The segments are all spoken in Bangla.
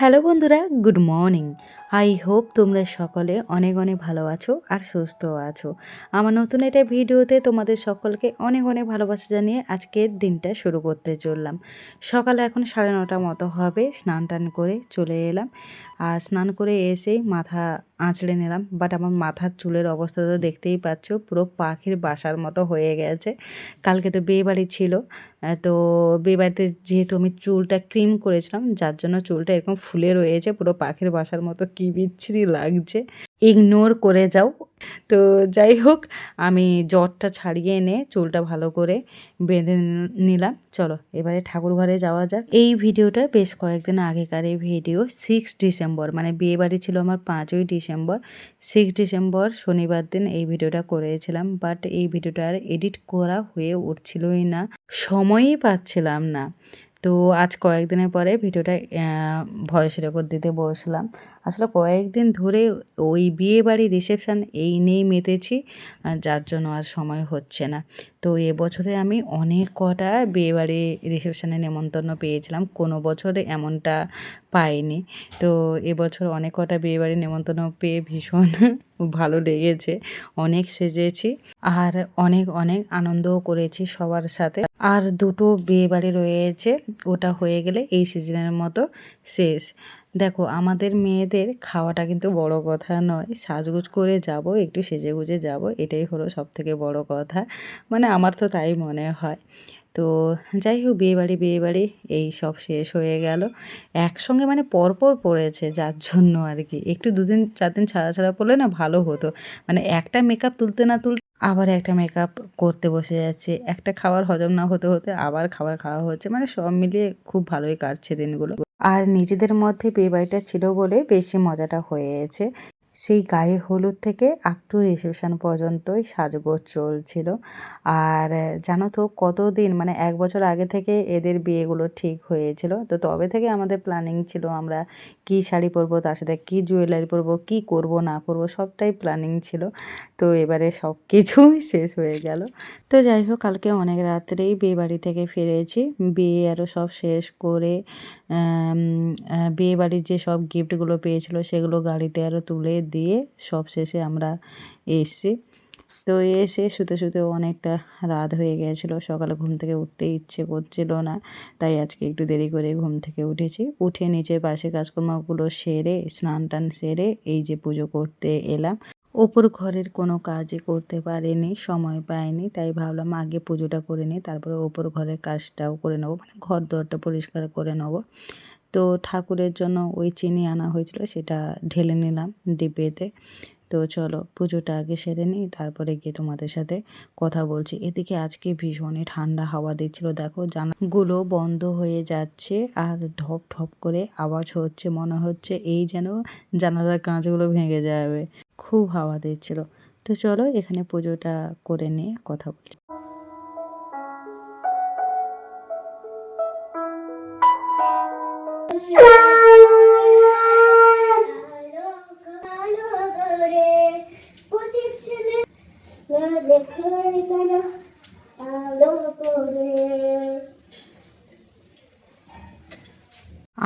হ্যালো বন্ধুরা, গুড মর্নিং। আই হোপ তোমরা সকলে অনেক অনেক ভালো আছো আর সুস্থ আছো। আমার নতুন একটা ভিডিওতে তোমাদের সকলকে অনেক অনেক ভালোবাসা জানিয়ে আজকের দিনটা শুরু করতে চললাম। সকালে এখন সাড়ে নটা মতো হবে, স্নান টান করে চলে এলাম। আর স্নান করে এসে মাথা আঁচড়ে নিলাম বাট আমার মাথার চুলের অবস্থা তো দেখতেই পাচ্ছ, পুরো পাখির বাসার মতো হয়ে গেছে। কালকে তো বিয়ে বাড়ি ছিল তো বিয়ে বাড়িতে যেহেতু আমি চুলটা ক্রিম করেছিলাম, যার জন্য চুলটা এরকম ফুলে রয়েছে, পুরো পাখির বাসার মতো কী বিচ্ছিরি লাগছে। ইগনোর করে যাও। তো যাই হোক, আমি জ্বরটা ছাড়িয়ে এনে চুলটা ভালো করে বেঁধে নিলাম। চলো, এবারে ঠাকুর ঘরে যাওয়া যাক। এই ভিডিওটা বেশ কয়েকদিন আগেকার এই ভিডিও সিক্স ডিসেম্বর মানে বিয়ে বাড়ি ছিল আমার পাঁচই ডিসেম্বর সিক্স ডিসেম্বর শনিবার দিন এই ভিডিওটা করেছিলাম বাট এই ভিডিওটা আর এডিট করা হয়ে উঠছিলই না। সময়ই পাচ্ছিলাম না। তো আজ কয়েকদিনের পরে ভিডিওটা ভয়েস রেকর্ড দিতে বসলাম। আসলে কয়েকদিন ধরে ওই বিয়ে বাড়ি রিসেপশান এই নিয়েই মেতেছি যার জন্য আর সময় হচ্ছে না। তো এবছরে আমি অনেক কটা বিয়ে বাড়ি রিসেপশানে নেমন্তন্ন পেয়েছিলাম, কোনো বছরে এমনটা পাইনি। তো এবছর অনেক কটা বিয়ে বাড়ি নেমন্তন্ন পেয়ে ভীষণ ভালো লেগেছে, অনেক সেজেছি আর অনেক অনেক আনন্দও করেছি সবার সাথে। আর দুটো বিয়ে বাড়ি রয়েছে, ওটা হয়ে গেলে এই সিজনের মতো শেষ। দেখো, আমাদের মেয়েদের খাওয়াটা কিন্তু বড় কথা নয়। সাজগুজ করে যাব, একটু সেজে গুজে যাব, এটাই হলো সব থেকে বড় কথা। মানে আমার তো তাই মনে হয়। তো যাই হোক বিয়েবাড়ি বিয়েবাড়ি এই সব শেষ হয়ে গেল। একসঙ্গে মানে পরপর পড়েছে, যার জন্য আর কি। একটু দুদিন চার দিন ছাড়া ছাড়া পড়লে না ভালো হতো। মানে একটা মেকআপ তুলতে না তুলতে আবার একটা মেকআপ করতে বসে যাচ্ছে। একটা খাবার হজম না হতে হতে আবার খাবার খাওয়া হচ্ছে। মানে সব মিলিয়ে খুব ভালোই কাটছে দিনগুলো। আর নিজেদের মধ্যে বিয়েবাড়িটা ছিল বলে বেশি মজাটা হয়েছে সেই গায়ে হলুদ থেকে আপ টু রিসেপশন পর্যন্তই সাজগোজ চলছিল। আর জানো তো কতদিন মানে এক বছর আগে থেকে এদের বিয়েগুলো ঠিক হয়েছিল। তো তবে থেকে আমাদের প্ল্যানিং ছিল আমরা কী শাড়ি পরবো, তার সাথে কী জুয়েলারি পরবো, কী করব, না করব, সবটাই প্ল্যানিং ছিল। তো এবারে সব কিছুই শেষ হয়ে গেল। তো যাই হোক, কালকে অনেক রাত্রেই বিয়ে বাড়ি থেকে ফিরেছি। বিয়ে আরও সব শেষ করে বিয়ে বাড়ির যে সব গিফটগুলো পেয়েছিল, সেগুলো গাড়িতে আরও তুলে দিয়ে সব শেষে আমরা এসছি। তো এসে শুতে শুতে অনেকটা রাত হয়ে গিয়েছিল সকালে ঘুম থেকে উঠতে ইচ্ছে করছিল না, তাই আজকে একটু দেরি করে ঘুম থেকে উঠেছি। উঠে নিচে পাশে কাজকর্মগুলো সেরে, স্নান টান সেরে এই যে পুজো করতে এলাম। ওপর ঘরের কোনো কাজই করতে পারিনি, সময় পাইনি, তাই ভাবলাম আগে পুজোটা করে নিই, তারপরে ওপর ঘরের কাজটাও করে নেব মানে ঘর দরটা পরিষ্কার করে নেব। তো ঠাকুরের জন্য ওই চিনি আনা হয়েছিল, সেটা ঢেলে নিলাম ডিব্বেতে তো চলো পুজোটা আগে সেরে নিই, তারপরে গিয়ে তোমাদের সাথে কথা বলছি। এদিকে আজকে ভীষণই ঠান্ডা হাওয়া দিচ্ছিল, দেখো জানাগুলো বন্ধ হয়ে যাচ্ছে আর ঢপ ঢপ করে আওয়াজ হচ্ছে, মনে হচ্ছে এই যেন জানালার কাঁচগুলো ভেঙে যাবে। খুব হাওয়া দিচ্ছিল। তো চলো এখানে পুজোটা করে নিয়ে কথা বলছি।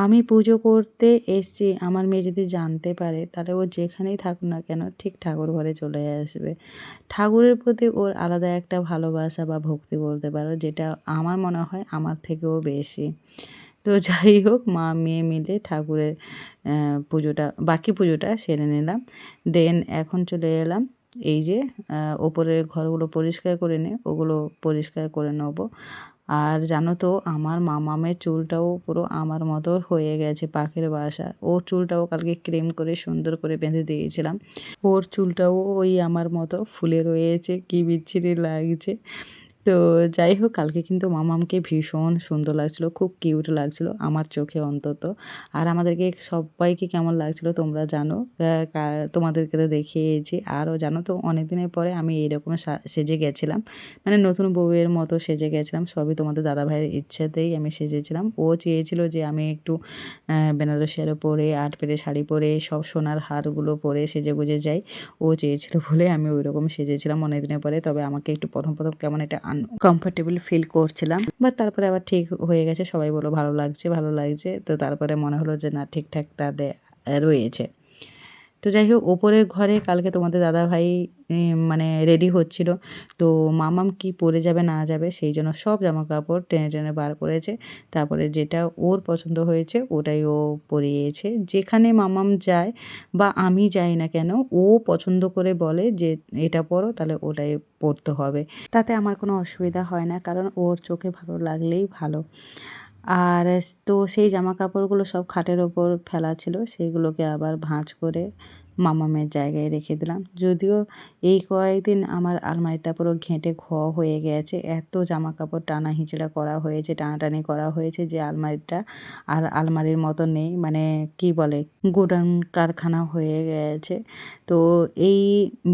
আমি পুজো করতে এসছি, আমার মেয়ে যদি জানতে পারে, তাহলে ও যেখানেই থাকুক না কেন, ঠিক ঠাকুর ঘরে চলে আসবে। ঠাকুরের প্রতি ওর আলাদা একটা ভালোবাসা বা ভক্তি বলতে পারো, যেটা আমার মনে হয় আমার থেকেও বেশি। তো যাই হোক, মা মেয়ে মিলে ঠাকুরের পুজোটা, বাকি পুজোটা সেরে নিলাম। দেন এখন চলে এলাম এই যে ওপরে ঘরগুলো পরিষ্কার করে নে, ওগুলো পরিষ্কার করে নেব। আর জানো তো, আমার মামামের চুলটাও পুরো আমার মতো হয়ে গেছে পাখির বাসা। ওর চুলটাও কালকে ক্রিম করে সুন্দর করে বেঁধে দিয়েছিলাম। ওর চুলটাও ওই আমার মতো ফুলে রয়েছে, কি বিচ্ছিরি লাগছে। তো যাই হোক কালকে কিন্তু মামামকে ভীষণ সুন্দর লাগছিল খুব কিউট লাগছিল আমার চোখে অন্তত। আর আমাদেরকে সবাইকে কেমন লাগছিল তোমরা জানো তোমাদেরকে তো দেখিয়েছি। আরও জানো তো অনেক দিনের পরে আমি এইরকম সেজে গেছিলাম। মানে নতুন বউয়ের মতো সেজে গেছিলাম সবই তোমাদের দাদা ভাইয়ের ইচ্ছেতেই আমি সেজেছিলাম। ও চেয়েছিল যে আমি একটু আহ, বেনারসি আরও পরে আট পেরে শাড়ি পরে সব সোনার হারগুলো পরে সেজে গুজে যাই। ও চেয়েছিল বলে আমি ওই রকম সেজেছিলাম অনেক দিনের পরে তবে আমাকে একটু প্রথম প্রথম কেমন একটা আনকমফোর্টেবল ফিল করছিলাম। বা তারপরে আবার ঠিক হয়ে গেছে, সবাই বলো ভালো লাগছে ভালো লাগছে। তো তারপরে মনে হলো যে না, ঠিকঠাক তাদের রয়েছে। তো যাই হোক ওপরের ঘরে কালকে তোমাদের দাদা ভাই মানে রেডি হচ্ছিল। তো মামাম কি পরে যাবে না যাবে সেই জন্য সব জামা কাপড় টেনে টেনে বার করেছে। তারপরে যেটা ওর পছন্দ হয়েছে ওটাই ও পরিয়েছে। যেখানে মামাম যায় বা আমি যাই না কেন, ও পছন্দ করে বলে যে এটা পরো, তাহলে ওটাই পরতে হবে। তাতে আমার কোনো অসুবিধা হয় না, কারণ ওর চোখে ভালো লাগলেই ভালো। আর তো সেই জামা কাপড়গুলো সব খাটের ওপর ফেলা ছিল সেইগুলোকে আবার ভাঁজ করে মামামের জায়গায় রেখে দিলাম। যদিও এই কয়েকদিন আমার আলমারিটা পুরো ঘেঁটে ঘ হয়ে গেছে। এত জামা কাপড় টানা হিঁচড়া করা হয়েছে, টানাটানি করা হয়েছে যে আলমারিটা আর আলমারির মতো নেই। মানে কি বলে, গোডাউন কারখানা হয়ে গেছে। তো এই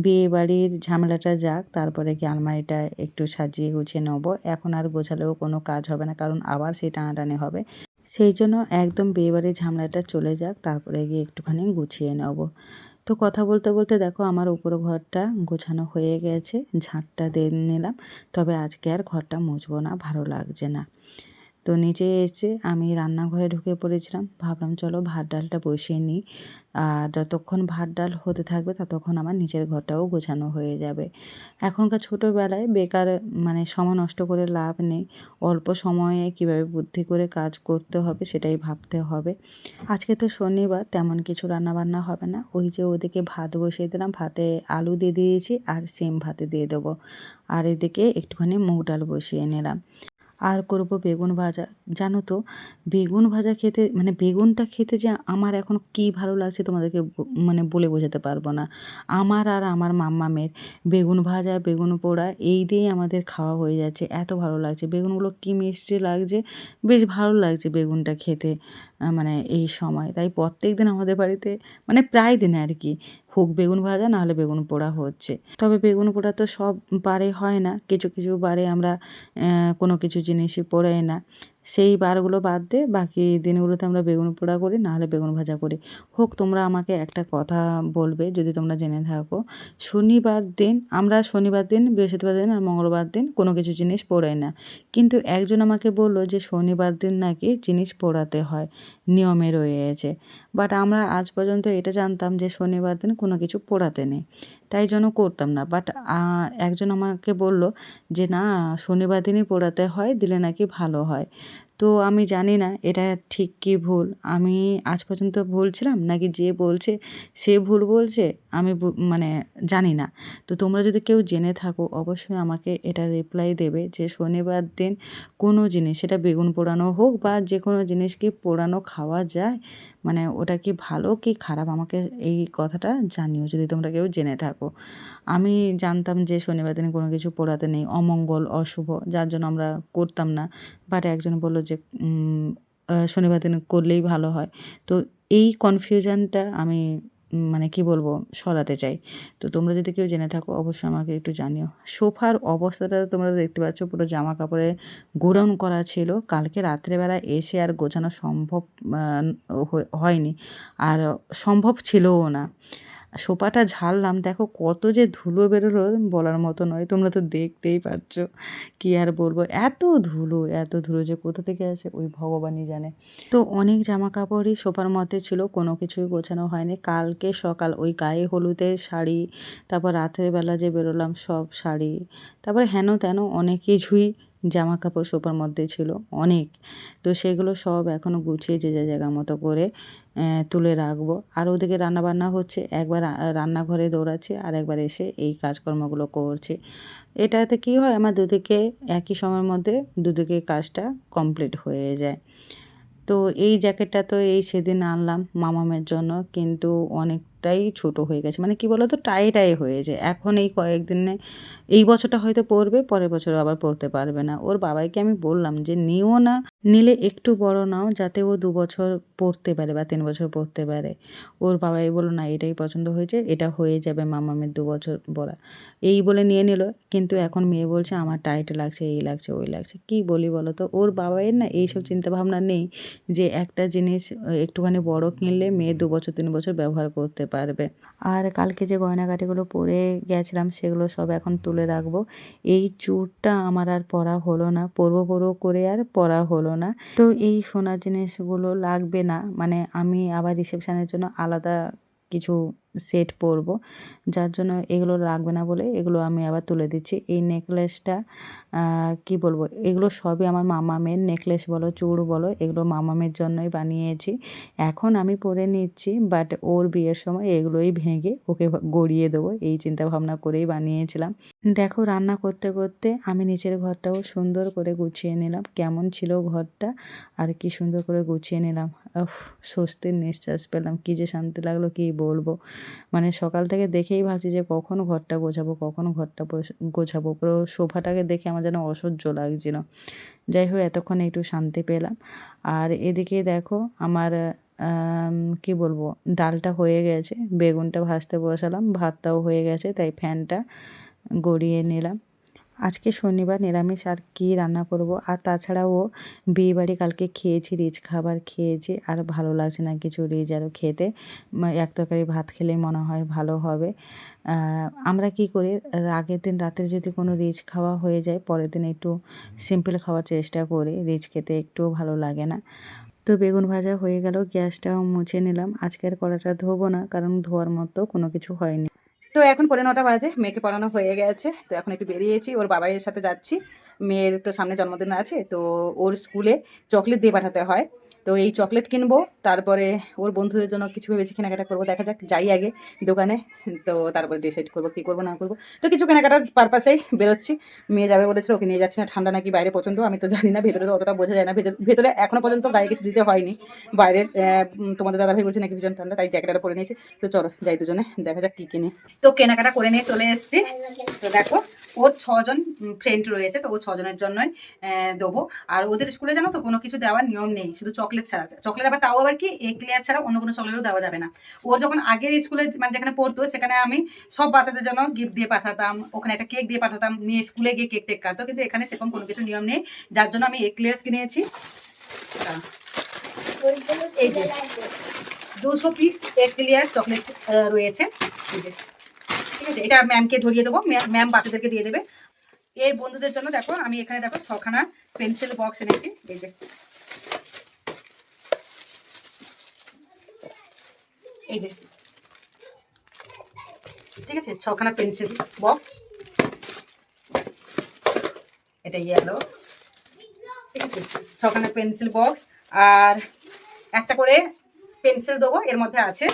বিয়ে বাড়ির ঝামেলাটা যাক, তারপরে কি আলমারিটা একটু সাজিয়ে গুছিয়ে নেব। এখন আর গোছালেও কোনো কাজ হবে না, কারণ আবার সেই টানাটানি হবে। সেই জন্য একদম বিয়েবাড়ির ঝামেলাটা চলে যাক, তারপরে গিয়ে একটুখানি গুছিয়ে নেব। তো কথা বলতে বলতে দেখো আমার উপর ঘরটা গোছানো হয়ে গেছে, ঝাঁটটা দিয়ে নিলাম। তবে আজকে আর ঘরটা মুছবো না, ভালো লাগছে না। তো নিচে এসে আমি রান্নাঘরে ঢুকে পড়েছিলাম। ভাবলাম, চলো ভাত ডালটা বসিয়ে নিই। আর যতক্ষণ ভাত ডাল হতে থাকবে, ততক্ষণ আমার নিচের ঘরটাও গোছানো হয়ে যাবে। এখনকার ছোটোবেলায় বেকার মানে সময় নষ্ট করে লাভ নেই। অল্প সময়ে কীভাবে বুদ্ধি করে কাজ করতে হবে, সেটাই ভাবতে হবে। আজকে তো শনিবার, তেমন কিছু রান্না বান্না হবে না। ওই যে ওদিকে ভাত বসিয়ে দিলাম, ভাতে আলু দিয়ে দিয়েছি, আর সিম ভাতে দিয়ে দেবো। আর এদিকে একটুখানি মুগ ডাল বসিয়ে নিলাম। আর করব বেগুন ভাজা। জানো তো, বেগুন ভাজা খেতে মানে বেগুনটা খেতে যে আমার এখন কী ভালো লাগছে তোমাদেরকে মানে বলে বোঝাতে পারব না। আমার আর আমার মাম্মামের বেগুন ভাজা, বেগুন পোড়া এই দিয়েই আমাদের খাওয়া হয়ে যাচ্ছে। এত ভালো লাগছে। বেগুনগুলো কী মিষ্টি লাগছে, বেশ ভালো লাগছে বেগুনটা খেতে। মানে এই সময়। তাই প্রত্যেক দিন আমাদের বাড়িতে মানে প্রায় দিন আর কি, হোক বেগুন ভাজা নাহলে বেগুন পোড়া হচ্ছে। তবে বেগুন পোড়া তো সব বারে হয় না। কিছু কিছু বারে আমরা কোনো কিছু জিনিসই পোড়াই না। সেই বারগুলো বাদ দিয়ে বাকি দিনগুলোতে আমরা বেগুন পোড়া করি নাহলে বেগুন ভাজা করি। হোক, তোমরা আমাকে একটা কথা বলবে যদি তোমরা জেনে থাকো। শনিবার দিন, আমরা শনিবার দিন, বৃহস্পতিবার দিন আর মঙ্গলবার দিন কোনো কিছু জিনিস পোড়াই না। কিন্তু একজন আমাকে বলল যে শনিবার দিন নাকি জিনিস পোড়াতে হয়, নিয়মে রয়েছে। বাট আমরা আজ পর্যন্ত এটা জানতাম যে শনিবার দিন কোনো কিছু পোড়াতে নেই। তাই জন্য করতাম না। বাট একজন আমাকে বলল যে না, শনিবার দিনই পোড়াতে হয়, দিলে নাকি ভালো হয়। তো আমি জানি না এটা ঠিক কি ভুল। আমি আজ পর্যন্ত বলছিলাম নাকি যে বলছে, সে ভুল বলছে, আমি মানে জানি না। তো তোমরা যদি কেউ জেনে থাকো, অবশ্যই আমাকে এটা রিপ্লাই দেবে যে শনিবার দিন কোনো জিনিস, সেটা বেগুন পোড়ানো হোক বা যে কোনো জিনিস কি পোড়ানো খাওয়া যায় মানে ওটা কি ভালো কি খারাপ, আমাকে এই কথাটা জানিও যদি তোমরা কেউ জেনে থাকো। আমি জানতাম যে শনিবার দিনে কোনো কিছু পোড়াতে নেই, অমঙ্গল, অশুভ, যার জন্য আমরা করতাম না। বাট একজন বলল যে শনিবার দিন করলেই ভালো হয়। তো এই কনফিউশনটা আমি মানে কি বলব, সরাতে চাই। তো তোমরা যদি কেউ জেনে থাকো, অবশ্যই আমাকে একটু জানিও। সোফার অবস্থাটা তোমরা দেখতে পাচ্ছ, পুরো জামা কাপড়ে গোডাউন করা ছিল। কালকে রাত্রেবেলা এসে আর গোছানো সম্ভব হয়নি। আর সম্ভব ছিলও না। সোফাটা ঝাড়লাম, দেখো কত যে ধুলো বেরোলো বলার মতো নয়, তোমরা তো দেখতেই পাচ্ছ। কি আর বলব, এত ধুলো এত ধুলো যে কোথা থেকে আসে, ওই ভগবানই জানে। তো অনেক জামা কাপড়ই সোফার মধ্যে ছিল, কোনো কিছুই গোছানো হয়নি। কালকে সকাল ওই গায়ে হলুদের শাড়ি, তারপর রাতের বেলা যে বেরোলাম সব শাড়ি, তারপরে হেন তেন অনেক কিছুই জামা কাপড় সোপার মধ্যে ছিল অনেক। তো সেগুলো সব এখনও গুছিয়ে যে যার জায়গা মতো করে তুলে রাখব। আর ওদিকে রান্নাবান্না হচ্ছে, একবার রান্নাঘরে দৌড়াচ্ছি আর একবার এসে এই কাজকর্মগুলো করছি। এটাতে কি হয়, আমার দুদিকে একই সময়ের মধ্যে দুদিকে কাজটা কমপ্লিট হয়ে যায়। তো এই জ্যাকেটটা তো এই সেদিন আনলাম মামামের জন্য, কিন্তু অনেকটাই ছোট হয়ে গেছে। মানে কি বলতো? টাই টাই হয়েছে এখন এই কয়েকদিনে, এই বছরটা হয়তো পরবে পরের বছর আবার পরতে পারবে না। ওর বাবাইকে আমি বললাম যে, নিও না। নিলে একটু বড় নাও, যাতে ও দু বছর পড়তে পারে বা তিন বছর পড়তে পারে। ওর বাবাই বলল, না, এটাই পছন্দ হয়েছে, এটা হয়ে যাবে মামামের দু বছর বড়া এই বলে নিয়ে নিল, কিন্তু এখন মেয়ে বলছে, আমার টাইট লাগছে, এই লাগছে, ওই লাগছে। কি বলি বলো তো? ওর বাবাইয়ের না এইসব চিন্তাভাবনা নেই যে একটা জিনিস একটুখানি বড় কিনলে মেয়ে দু বছর, তিন বছর ব্যবহার করতে পারবে। আর কালকে যে গয়নাগাটিগুলো পরে গেছিলাম, সেগুলো সব এখন তুলে রাখব। এই চুরটা আমার আর পরা হলো না, পরবো পরবো করে আর পরা হলো না। তো এই সোনার জিনিসগুলো লাগবে না। মানে আমি আবার রিসেপশনের জন্য আলাদা কিছু সেট পরবো। যার জন্য এগুলো লাগবে না বলে এগুলো আমি আবার তুলে দিচ্ছি। এই নেকলেসটা কি বলব? এগুলো সবই আমার মামামের নেকলেস বলো, চূড় বলো, এগুলো মামামের জন্যই বানিয়েছি। এখন আমি পরে নিচ্ছি বাট ওর বিয়ের সময় এগুলোই ভেঙে ওকে গড়িয়ে দেবো। এই চিন্তা ভাবনা করেই বানিয়েছিলাম। দেখো রান্না করতে করতে আমি নিচের ঘরটাও সুন্দর করে গুছিয়ে নিলাম। কেমন ছিল ঘরটা আর কি সুন্দর করে গুছিয়ে নিলাম। স্বস্তির নিঃশ্বাস পেলাম। কী যে শান্তি লাগল, কি বলব? মানে সকাল থেকে দেখেই ভাবছি যে কখন ঘরটা গোছাবো কখন ঘরটা গোছাবো। পুরো সোফাটাকে দেখে আমার যেন অসহ্য লাগছিল। যাই হোক এতক্ষণ একটু শান্তি পেলাম। আর এদিকে দেখো আমার আম, কি বলব ডালটা হয়ে গেছে বেগুনটা ভাজতে বসালাম ভাতটাও হয়ে গেছে তাই ফ্যানটা গড়িয়ে নিলাম। আজকে শনিবার নিরামিষ আর কী রান্না করব? আর তাছাড়াও বিয়ে বাড়ি কালকে খেয়েছি, রিচ খাবার খেয়েছি। আর ভালো লাগছে না কিছু রিচ আরও খেতে। এক তরকারি ভাত খেলে মনে হয় ভালো হবে। আমরা কি করি? আগের দিন রাতে যদি কোনো রিচ খাওয়া হয়ে যায়, পরের দিন একটু সিম্পল খাওয়ার চেষ্টা করি। রিচ খেতে একটুও ভালো লাগে না। তো বেগুন ভাজা হয়ে গেল, গ্যাসটাও মুছে নিলাম। আজকের কড়াটা ধোবো না, কারণ ধোয়ার মতো কোনো কিছু হয়নি। তো এখন পরে নটা বাজে, মেয়েকে পড়ানো হয়ে গেছে। তো এখন একটু বেরিয়েছি, ওর বাবাইয়ের সাথে যাচ্ছি। মেয়ের তো সামনে জন্মদিন আছে, তো ওর স্কুলে চকলেট দিয়ে পাঠাতে হয়। তো এই চকলেট কিনবো, তারপরে ওর বন্ধুদের জন্য কিছু ভেবেছি কেনাকাটা করব, দেখা যাক, যাই আগে দোকানে, তো তারপরে ডিসাইড করব কী করব, না করব। তো কিছু কেনাকাটার পারপাসেই বেরোচ্ছি। মেয়ে যাবে বলেছিল, ওকে নিয়ে যাচ্ছি না, ঠান্ডা নাকি বাইরে প্রচণ্ড, আমি তো জানি না, ভেতরে তো অতটা বোঝা যায় না। ভেতর- ভেতরে এখনও পর্যন্ত গায়ে কিছু দিতে হয়নি। বাইরে তোমাদের দাদাভাই বলছে নাকি ভীষণ ঠান্ডা, তাই জ্যাকেটটা পরে নিয়েছি। তো চলো, যাই দুজনে, দেখা যাক কী কিনে। তো কেনাকাটা করে নিয়ে চলে এসেছি। তো দেখো ওর ছজন ফ্রেন্ড রয়েছে, তো ও ছজনের জন্যই দেবো আর ওদের স্কুলে জানো তো, কোনো কিছু দেওয়ার নিয়ম নেই, শুধু চকলেট ছাড়া চকলেট আবার তাও আবার কি এ ক্লিয়ার ছাড়া অন্য কোনো চকলেটও দেওয়া যাবে না ওর যখন আগের স্কুলে মানে যেখানে পড়তো, সেখানে আমি সব বাচ্চাদের জন্য গিফট দিয়ে পাঠাতাম, ওখানে একটা কেক দিয়ে পাঠাতাম, মেয়ে স্কুলে গিয়ে কেক টেক কাটতো, কিন্তু এখানে সেরকম কোনো কিছু নিয়ম নেই, যার জন্য আমি এক্লিয়ার্স কিনেছি এই যে। দুশো পিস এক্লিয়ার চকলেট রয়েছে। ঠিক আছে? এটা ম্যামকে ধরিয়ে দেবো। ম্যাম- বাচ্চাদেরকে দিয়ে দেবে। এর বন্ধুদের জন্য দেখো, আমি এখানে দেখো ছখানা পেন্সিল বক্স এনেছি। এই যে। এই যে। ঠিক আছে? ছখানা পেন্সিল বক্স এটা ইয়েলো ঠিক আছে? ছখানা পেন্সিল বক্স আর একটা করে পেন্সিল দেবো। এর মধ্যে আছে।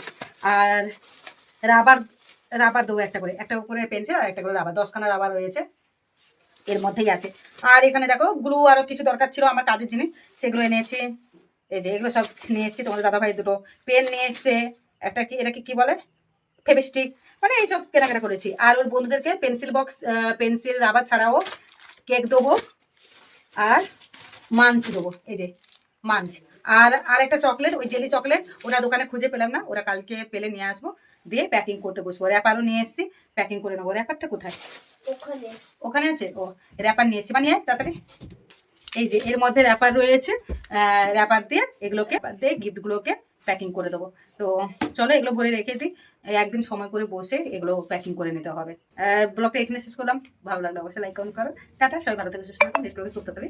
আর রাবার রাবার দেবো একটা করে একটা করে পেন্সিল আর একটা করে রাবার, দশখানা রাবার রয়েছে। এর মধ্যেই আছে। আর এখানে দেখো গ্লু আরও কিছু দরকার ছিল আমার কাজের জিনিস, সেগুলো এনেছি। এই যে এগুলো সব নিয়ে এসেছি, তোমাদের দাদাভাই দুটো পেন নিয়ে এসছে। একটা কি, এটাকে কি বলে? ফেভিস্টিক মানে এইসব কেনাকাটা করেছি। আর ওর বন্ধুদেরকে পেন্সিল বক্স পেন্সিল, রাবার ছাড়াও কেক দেবো। আর মাঞ্চ দেবো, এই যে মাঞ্চ। আর আর একটা চকলেট, ওই জেলি চকলেট ওরা দোকানে খুঁজে পেলাম না, ওরা কালকে পেলে নিয়ে আসব। দিয়ে প্যাকিং করতে বসবো। র্যাপারও নিয়ে এসেছি। প্যাকিং করে নেব। র্যাপারটা কোথায়? ওখানে। আছে? ও র্যাপার নিয়ে এসেছি। মানে তাড়াতাড়ি। এই যে এর মধ্যে র্যাপার রয়েছে। র্যাপার দিয়ে এগুলোকে দিয়ে গিফটগুলোকে প্যাকিং করে দেবো। তো চলো এগুলো ভরে রেখে দিই। একদিন সময় করে বসে এগুলো প্যাকিং করে নিতে হবে। ব্লগটা এখানে শেষ করলাম। ভালো লাগল অবশ্যই লাইক কমেন্ট করো। টাটা সবাই ভালো থেকে সুস্থ থাকুন। নেক্সট ব্লগে খুব তাড়াতাড়ি